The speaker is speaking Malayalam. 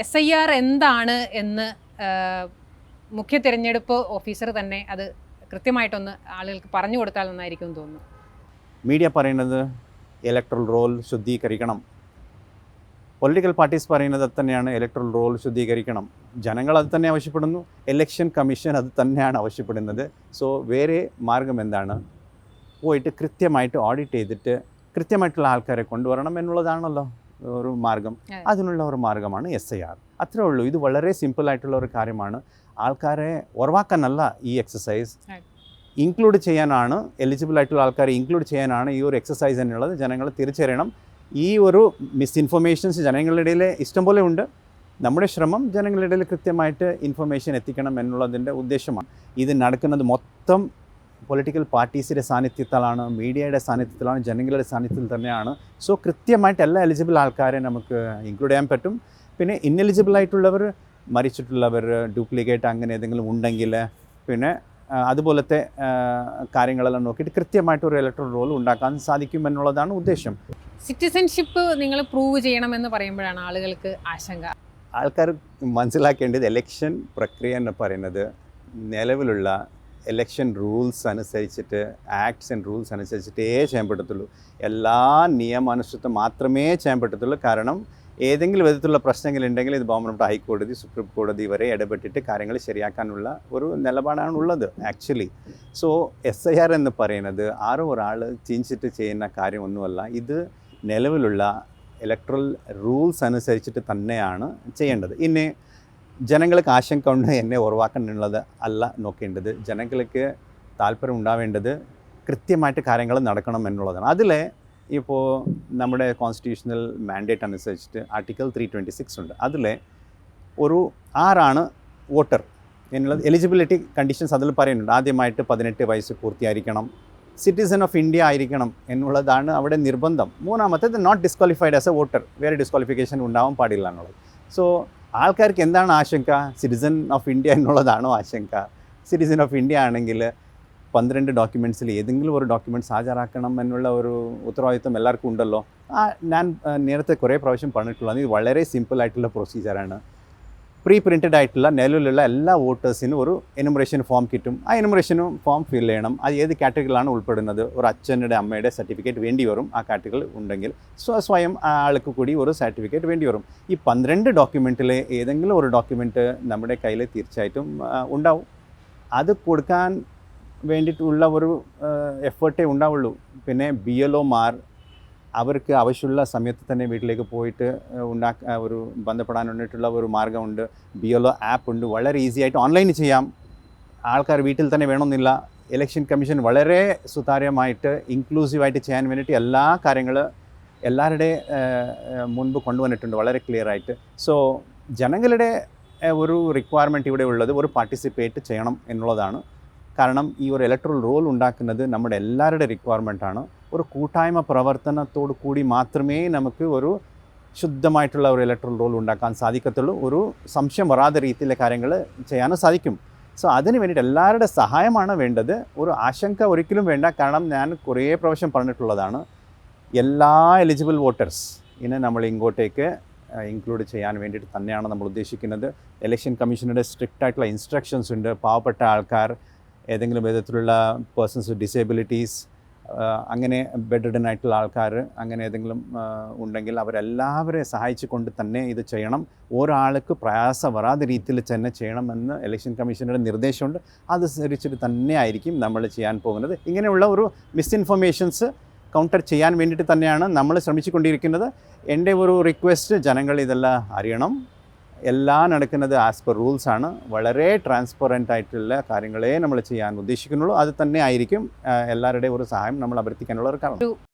എസ് ഐ ആർ എന്താണ് എന്ന് മുഖ്യ തിരഞ്ഞെടുപ്പ് ഓഫീസർ തന്നെ അത് കൃത്യമായിട്ടൊന്ന് ആളുകൾക്ക് പറഞ്ഞു കൊടുത്താൽ നന്നായിരിക്കും തോന്നുന്നു. മീഡിയ പറയുന്നത് ഇലക്ട്രൽ റോൾ ശുദ്ധീകരിക്കണം. പൊളിറ്റിക്കൽ പാർട്ടീസ് പറയുന്നത് അത് തന്നെയാണ് ഇലക്ട്രൽ റോൾ ശുദ്ധീകരിക്കണം. ജനങ്ങൾ അത് തന്നെ ആവശ്യപ്പെടുന്നു. ഇലക്ഷൻ കമ്മീഷൻ അത് തന്നെയാണ് ആവശ്യപ്പെടുന്നത്. സോ വേറെ മാർഗം എന്താണ്? പോയിട്ട് കൃത്യമായിട്ട് ഓഡിറ്റ് ചെയ്തിട്ട് കൃത്യമായിട്ടുള്ള ആൾക്കാരെ കൊണ്ടുവരണം എന്നുള്ളതാണല്ലോ. ഒരു മാർഗം അതിനുള്ള ഒരു മാർഗമാണ് എസ് ഐ ആർ അത്രേ ഉള്ളൂ. ഇത് വളരെ സിമ്പിൾ ആയിട്ടുള്ള ഒരു കാര്യമാണ്. ആൾക്കാരെ ഉറവാക്കാനല്ല ഈ എക്സസൈസ് ഇൻക്ലൂഡ് ചെയ്യാനാണ് എലിജിബിൾ ആയിട്ടുള്ള ആൾക്കാരെ ഇൻക്ലൂഡ് ചെയ്യാനാണ് ഈ ഒരു എക്സസൈസ് എന്നുള്ളത് ജനങ്ങൾ തിരിച്ചറിയണം. ഈ ഒരു മിസ്ഇൻഫർമേഷൻസ് ജനങ്ങളുടെ ഇടയിൽ ഇഷ്ടംപോലെ ഉണ്ട്. നമ്മുടെ ശ്രമം ജനങ്ങളുടെ ഇടയിൽ കൃത്യമായിട്ട് ഇൻഫർമേഷൻ എത്തിക്കണം എന്നുള്ളതിന്റെ ഉദ്ദേശമാണ്. ഇത് നടക്കുന്നത് മൊത്തം പൊളിറ്റിക്കൽ പാർട്ടീസിന്റെ സാന്നിധ്യത്തിലാണ് മീഡിയയുടെ സാന്നിധ്യത്തിലാണ് ജനങ്ങളുടെ സാന്നിധ്യത്തിൽ തന്നെയാണ്. സോ കൃത്യമായിട്ട് എല്ലാ എലിജിബിൾ ആൾക്കാരെ നമുക്ക് ഇൻക്ലൂഡ് ചെയ്യാൻ പറ്റും. പിന്നെ ഇന്നെലിജിബിൾ ആയിട്ടുള്ളവർ മരിച്ചിട്ടുള്ളവർ ഡ്യൂപ്ലിക്കേറ്റ് അങ്ങനെ ഏതെങ്കിലും ഉണ്ടെങ്കിൽ പിന്നെ അതുപോലത്തെ കാര്യങ്ങളെല്ലാം നോക്കിയിട്ട് കൃത്യമായിട്ട് ഒരു ഇലക്ട്രൽ റോൾ ഉണ്ടാക്കാൻ സാധിക്കും എന്നുള്ളതാണ് ഉദ്ദേശം. സിറ്റിസൺഷിപ്പ് നിങ്ങൾ പ്രൂവ് ചെയ്യണമെന്ന് പറയുമ്പോഴാണ് ആളുകൾക്ക് ആശങ്ക. ആൾക്കാർ മനസ്സിലാക്കേണ്ടത് എലക്ഷൻ പ്രക്രിയ എന്ന് പറയുന്നത് നിലവിലുള്ള എലക്ഷൻ റൂൾസ് അനുസരിച്ചിട്ട് ആക്ട്സ് ആൻഡ് റൂൾസ് അനുസരിച്ചിട്ടേ ചെയ്യാൻ പറ്റത്തുള്ളൂ എല്ലാ നിയമാനുസൃതം മാത്രമേ ചെയ്യാൻ പറ്റത്തുള്ളൂ കാരണം ഏതെങ്കിലും വിധത്തിലുള്ള പ്രശ്നങ്ങളുണ്ടെങ്കിൽ ഇത് ബഹുമാനപ്പെട്ട ഹൈക്കോടതി സുപ്രീം കോടതി വരെ ഇടപെട്ടിട്ട് കാര്യങ്ങൾ ശരിയാക്കാനുള്ള ഒരു നിലപാടാണ് ഉള്ളത് actually so S I R എന്ന് പറയുന്നത് ആരോ ഒരാൾ ചിന്തിച്ചിട്ട് ചെയ്യുന്ന കാര്യമൊന്നുമല്ല. ഇത് നിലവിലുള്ള ഇലക്ട്രൽ റൂൾസ് അനുസരിച്ചിട്ട് തന്നെയാണ് ചെയ്യേണ്ടത്. ഇനി ജനങ്ങൾക്ക് ആശങ്ക ഉണ്ട് എന്നെ ഉറവാക്കാനുള്ളത് അല്ല നോക്കേണ്ടത്. ജനങ്ങൾക്ക് താല്പര്യം ഉണ്ടാവേണ്ടത് കൃത്യമായിട്ട് കാര്യങ്ങൾ നടക്കണം എന്നുള്ളതാണ്. അതിൽ ഇപ്പോൾ നമ്മുടെ കോൺസ്റ്റിറ്റ്യൂഷണൽ മാൻഡേറ്റ് അനുസരിച്ചിട്ട് ആർട്ടിക്കിൾ ത്രീ ട്വന്റി സിക്സ് ഉണ്ട്. അതിൽ ഒരു ആറാണ് വോട്ടർ എന്നുള്ളത് എലിജിബിലിറ്റി കണ്ടീഷൻസ് അതിൽ പറയുന്നുണ്ട്. ആദ്യമായിട്ട് പതിനെട്ട് വയസ്സ് പൂർത്തിയായിരിക്കണം സിറ്റിസൺ ഓഫ് ഇന്ത്യ ആയിരിക്കണം എന്നുള്ളതാണ് അവിടെ നിർബന്ധം. മൂന്നാമത്തേത് not disqualified as a voter വേറെ ഡിസ്ക്വാളിഫിക്കേഷൻ ഉണ്ടാവാൻ പാടില്ല എന്നുള്ളത്. സോ ആൾക്കാർക്ക് എന്താണ് ആശങ്ക? സിറ്റിസൺ ഓഫ് ഇന്ത്യ എന്നുള്ളതാണോ ആശങ്ക? സിറ്റിസൺ ഓഫ് ഇന്ത്യ ആണെങ്കിൽ പന്ത്രണ്ട് ഡോക്യുമെന്റ്സിൽ ഏതെങ്കിലും ഒരു ഡോക്യുമെന്റ്സ് ഹാജരാക്കണം എന്നുള്ള ഒരു ഉത്തരവാദിത്വം എല്ലാവർക്കും ഉണ്ടല്ലോ. ആ ഞാൻ നേരത്തെ കുറേ പ്രാവശ്യം പറഞ്ഞിട്ടുള്ളതാണ്. ഇത് വളരെ സിമ്പിൾ ആയിട്ടുള്ള പ്രൊസീജിയറാണ് പ്രീ പ്രിന്റഡ് ആയിട്ടുള്ള നിലവിലുള്ള എല്ലാ വോട്ടേഴ്സിനും ഒരു എനുമറേഷൻ ഫോം കിട്ടും. ആ എനുമറേഷനും ഫോം ഫിൽ ചെയ്യണം. അത് ഏത് കാറ്റഗറിയിലാണ് ഉൾപ്പെടുന്നത്? ഒരു അച്ഛന്റെ അമ്മയുടെ സർട്ടിഫിക്കറ്റ് വേണ്ടി വരും ആ കാറ്റഗറി ഉണ്ടെങ്കിൽ. സ്വ സ്വയം ആൾക്ക് കൂടി ഒരു സർട്ടിഫിക്കറ്റ് വേണ്ടി വരും. ഈ പന്ത്രണ്ട് ഡോക്യുമെന്റിൽ ഏതെങ്കിലും ഒരു ഡോക്യുമെന്റ് നമ്മുടെ കയ്യിൽ തീർച്ചയായിട്ടും ഉണ്ടാവും. അത് കൊടുക്കാൻ വേണ്ടിയിട്ടുള്ള ഒരു എഫേർട്ടേ ഉണ്ടാവുള്ളൂ. പിന്നെ ബി എൽ ഒമാർ അവർക്ക് ആവശ്യമുള്ള സമയത്ത് തന്നെ വീട്ടിലേക്ക് പോയിട്ട് ഉണ്ടാക്ക ഒരു ബന്ധപ്പെടാൻ വേണ്ടിയിട്ടുള്ള ഒരു മാർഗമുണ്ട് ബി എൽ ഒ ആപ്പ് ഉണ്ട്. വളരെ ഈസി ആയിട്ട് ഓൺലൈൻ ചെയ്യാം. ആൾക്കാർ വീട്ടിൽ തന്നെ വേണമെന്നില്ല. ഇലക്ഷൻ കമ്മീഷൻ വളരെ സുതാര്യമായിട്ട് ഇൻക്ലൂസീവായിട്ട് ചെയ്യാൻ വേണ്ടിയിട്ട് എല്ലാ കാര്യങ്ങൾ എല്ലാവരുടെ മുൻപ് കൊണ്ടുവന്നിട്ടുണ്ട് വളരെ ക്ലിയർ ആയിട്ട്. സോ ജനങ്ങളുടെ ഒരു റിക്വയർമെന്റ് ഇവിടെ ഉള്ളത് ഒരു പാർട്ടിസിപ്പേറ്റ് ചെയ്യണം എന്നുള്ളതാണ്. കാരണം ഈ ഒരു ഇലക്ട്രൽ റോൾ ഉണ്ടാക്കുന്നത് നമ്മുടെ എല്ലാവരുടെ ആണ്. ഒരു കൂട്ടായ്മ പ്രവർത്തനത്തോടു കൂടി മാത്രമേ നമുക്ക് ഒരു ശുദ്ധമായിട്ടുള്ള ഒരു ഇലക്ട്രൽ റോൾ ഉണ്ടാക്കാൻ സാധിക്കത്തുള്ളൂ. ഒരു സംശയം വരാതെ രീതിയിലെ കാര്യങ്ങൾ ചെയ്യാനും സാധിക്കും. സോ അതിന് വേണ്ടിയിട്ട് എല്ലാവരുടെ സഹായമാണ് വേണ്ടത്. ഒരു ആശങ്ക ഒരിക്കലും വേണ്ട. കാരണം ഞാൻ കുറേ പ്രാവശ്യം പറഞ്ഞിട്ടുള്ളതാണ്. എല്ലാ എലിജിബിൾ വോട്ടേഴ്സ് ഇനെ നമ്മൾ ഇങ്ങോട്ടേക്ക് ഇൻക്ലൂഡ് ചെയ്യാൻ വേണ്ടിയിട്ട് തന്നെയാണ് നമ്മൾ ഉദ്ദേശിക്കുന്നത്. ഇലക്ഷൻ കമ്മീഷനുടെ സ്ട്രിക്റ്റ് ആയിട്ടുള്ള ഇൻസ്ട്രക്ഷൻസ് ഉണ്ട്. പാവപ്പെട്ട ആൾക്കാർ ഏതെങ്കിലും വിധത്തിലുള്ള പേഴ്സൺസ് ഡിസേബിലിറ്റീസ് അങ്ങനെ ബെഡഡൻ ആയിട്ടുള്ള ആൾക്കാർ അങ്ങനെ ഏതെങ്കിലും ഉണ്ടെങ്കിൽ അവരെല്ലാവരെയും സഹായിച്ചുകൊണ്ട് തന്നെ ഇത് ചെയ്യണം. ഒരാൾക്ക് പ്രയാസം വരാതെ രീതിയിൽ തന്നെ ചെയ്യണമെന്ന് ഇലക്ഷൻ കമ്മീഷനുടെ നിർദ്ദേശമുണ്ട്. അതനുസരിച്ചിട്ട് തന്നെ ആയിരിക്കും നമ്മൾ ചെയ്യാൻ പോകുന്നത്. ഇങ്ങനെയുള്ള ഒരു മിസ്ഇൻഫർമേഷൻസ് കൗണ്ടർ ചെയ്യാൻ വേണ്ടിയിട്ട് തന്നെയാണ് നമ്മൾ ശ്രമിച്ചുകൊണ്ടിരിക്കുന്നത്. എന്റെ ഒരു റിക്വസ്റ്റ് ജനങ്ങൾ ഇതെല്ലാം അറിയണം. എല്ലാം നടക്കുന്നത് ആസ് പെർ റൂൾസ് ആണ്. വളരെ ട്രാൻസ്പെറന്റ് ആയിട്ടുള്ള കാര്യങ്ങളെ നമ്മൾ ചെയ്യാൻ ഉദ്ദേശിക്കുന്നുള്ളൂ. അത് തന്നെ ആയിരിക്കും എല്ലാവരുടെയും ഒരു സഹായം നമ്മൾ അഭ്യർത്ഥിക്കാനുള്ള ഒരു കാരണം.